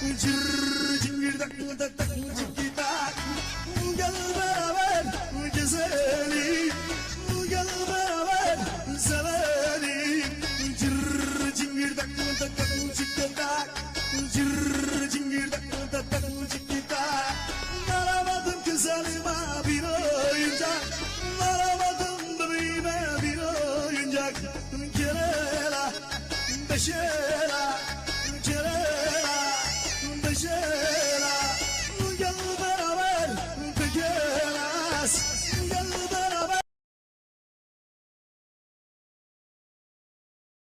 Cırr cingirdak dak cigidak Gel beraber gezelim Gel beraber sevelim Cırr cingirdak dak cigidak Cırr cingirdak dak cigidak Varamadım güzelime bir oyuncak Varamadım bebeğime bir oyuncak Kerela beşer Gracias.